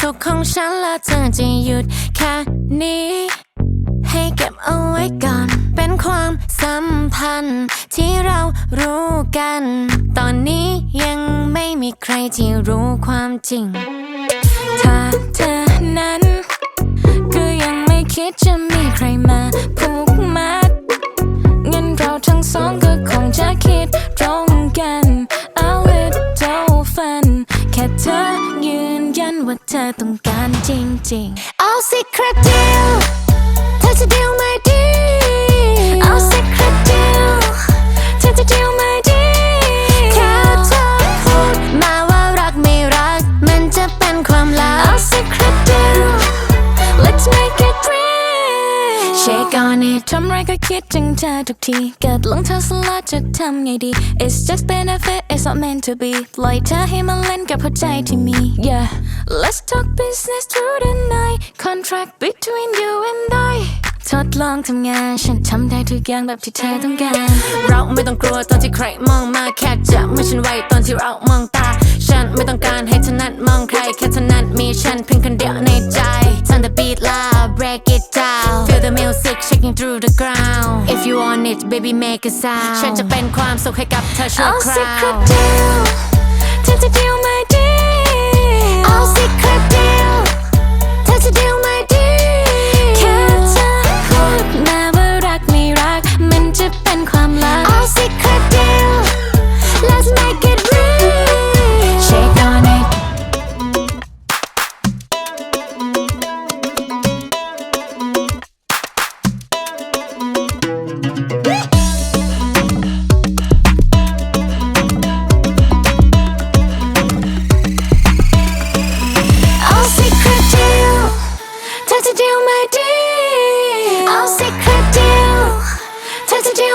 สุขของฉันและเธอจะหยุดแค่นี้ ให้เก็บเอาไว้ก่อน เป็นความสัมพันธ์ที่เรารู้กัน ตอนนี้ยังไม่มีใครที่รู้ความจริง ถ้าเธอนั้น ก็ยังไม่คิดจะมีใครมาผูก เธอต้องการจริงๆ เอาสิคระเดียวเธอจะเดียวไหม Shake on it ทำไรก็คิดถึงเธอทุกทีเกิดหลงเธอสลดจะทำไงดี It's just benefit it's not meant to be ปล่อยเธอให้มันเล่นกับหัวใจที่มี Yeah Let's talk business through the night Contract between you and I ทดลองทำงาน ฉันทำได้ทุกอย่างแบบที่เธอต้องการ เราไม่ต้องกลัวตอนที่ใครมองมาแค่จับมือฉันไว้ตอนที่เรามองตา ฉันไม่ต้องการให้เธอนั้นมองใคร แค่เธอนั้นมีฉันเพียงคนเดียวในใจ Turn the beat loud break it Feel the music shaking through the ground If you want it baby make a sound ฉันจะเป็นความสุขให้กับเธอชั่วคราว เอาสิคระเดียวเธอจะเดียวไหมดีเอาสิคระ ับ